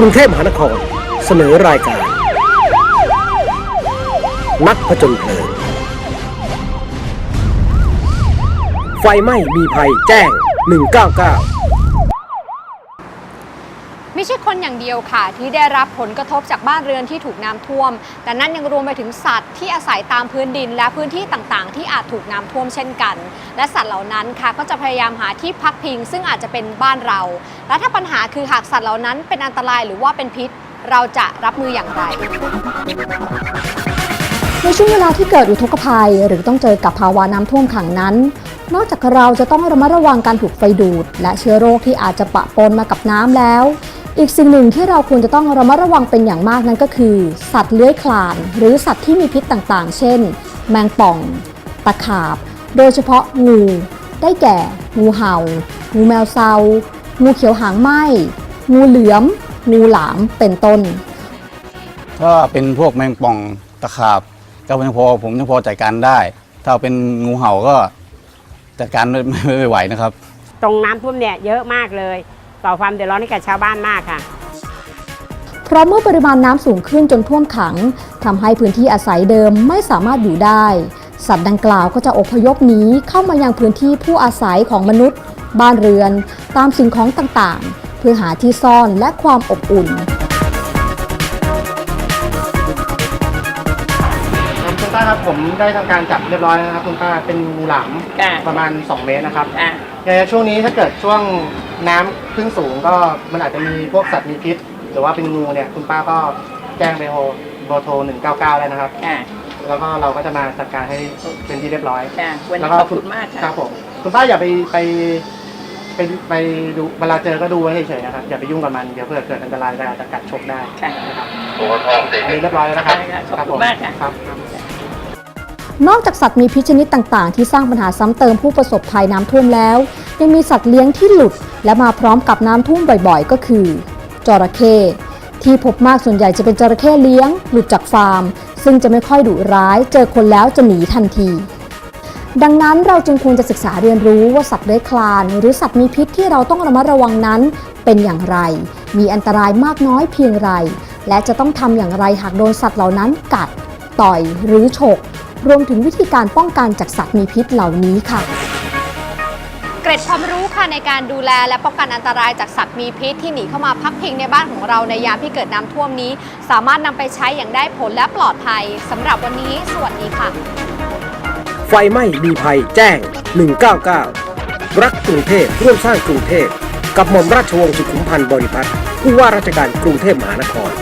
กรุงเทพมหานคร เสนอรายการ นักผจญเพลิง ไฟไหม้มีภัยแจ้ง 199 ไม่ใช่คนอย่างเดียวค่ะ ที่ได้รับผลกระทบจากบ้านเรือนที่ถูกน้ำท่วม แต่นั่นยังรวมไปถึงสัตว์ที่อาศัยตามพื้นดิน และพื้นที่ต่างๆ ที่อาจถูกน้ำท่วมเช่นกัน และสัตว์เหล่านั้นค่ะก็จะพยายามหาที่พักพิง ซึ่งอาจจะเป็นบ้านเรา และถ้าปัญหาคือหากสัตว์เหล่านั้นเป็นอันตรายหรือว่าเป็นพิษ เราจะรับมืออย่างไรในช่วงเวลาที่เกิดอุทกภัย หรือต้องเจอกับภาวะน้ำท่วมขังนั้น นอกจากเราจะต้องระมัดระวังการถูกไฟดูด และเชื้อโรคที่อาจจะปะปนมากับน้ำแล้ว อีกสิ่งหนึ่งที่เราควรจะต้องระมัดระวังเป็นอย่างมากนั่นก็คือ สัตว์เลื้อยคลาน หรือสัตว์ที่มีพิษต่างๆ เช่น แมงป่อง ตะขาบ โดยเฉพาะงู ได้แก่ งูเห่า งูแมวเซา งูเขียวหางไหมงูเหลือม งูหลาม เป็นต้น ถ้าเป็นพวกแมงป่อง ตะขาบ ก็ยังพอผมยังพอจัดการได้ ถ้าเป็นงูเห่าก็จัดการไม่ไม่ไม่ไหวนะครับ ตรงน้ำท่วมเนี่ยเยอะมากเลย ก่อความเดือดร้อนให้กับชาวบ้านมากค่ะเพราะเมื่อปริมาณน้ำสูงขึ้นจนท่วมขังทำให้พื้นที่อาศัยเดิมไม่สามารถอยู่ได้ สัตว์ดังกล่าวก็จะอพยพหนีเข้ามายังพื้นที่ผู้อาศัยของมนุษย์ บ้านเรือน ตามสิ่งของต่างๆ เพื่อหาที่ซ่อนและความอบอุ่นคุณป้าครับผมได้ทำการจับเรียบร้อยแล้วนะครับคุณป้าเป็นงูหลามค่ะประมาณ 2 เมตรนะครับอะในช่วงนี้ถ้าเกิดช่วง น้ำขึ้นสูงก็มันอาจจะมีพวกสัตว์มีพิษ หรือว่าเป็นงูเนี่ย คุณป้าก็แจ้งไปโทรเบอร์โทร199 ได้นะครับ ค่ะแล้วก็เราก็จะมาจัดการให้เป็นที่เรียบร้อย ค่ะวันแล้นี้วก็ขอบคุณมากค่ะ ครับผมคุณป้าอย่าไปไปไปไปดูเวลาเจอก็ดูไว้เฉยๆนะครับอย่าไปยุ่งกับมันเดี๋ยวเผื่อเกิดอันตรายก็อาจจะกัดฉกได้ค่ะ นะครับอันนี้เรียบร้อยแล้วนะครับได้ค่ะขอบคุณมากค่ะ ครับ นอกจากสัตว์มีพิษชนิดต่างๆ ที่สร้างปัญหาซ้ำเติมผู้ประสบภัยน้ำท่วมแล้ว ยังมีสัตว์เลี้ยงที่หลุด และมาพร้อมกับน้ำท่วมบ่อยๆ ก็คือจระเข้ที่พบมากส่วนใหญ่จะเป็นจระเข้เลี้ยง หลุดจากฟาร์ม ซึ่งจะไม่ค่อยดุร้าย เจอคนแล้วจะหนีทันที ดังนั้นเราจึงควรจะศึกษาเรียนรู้ว่าสัตว์เลื้อยคลาน หรือสัตว์มีพิษที่เราต้องระมัดระวังนั้นเป็นอย่างไร มีอันตรายมากน้อยเพียงไร และจะต้องทำอย่างไรหากโดนสัตว์เหล่านั้นกัด ต่อยหรือฉก รวมถึงวิธีการป้องกันจากสัตว์มีพิษเหล่านี้ค่ะ เกร็ดความรู้ค่ะในการดูแลและป้องกันอันตรายจากสัตว์มีพิษที่หนีเข้ามาพักพิงในบ้านของเราในยามที่เกิดน้ำท่วมนี้ สามารถนำไปใช้อย่างได้ผลและปลอดภัยสำหรับวันนี้สวัสดีค่ะ ไฟไหม้มีภัยแจ้ง 199 รักกรุงเทพร่วมสร้างกรุงเทพกับหม่อมราชวงศ์สุขุมพันธ์บริพัตรผู้ว่าราชการกรุงเทพมหานคร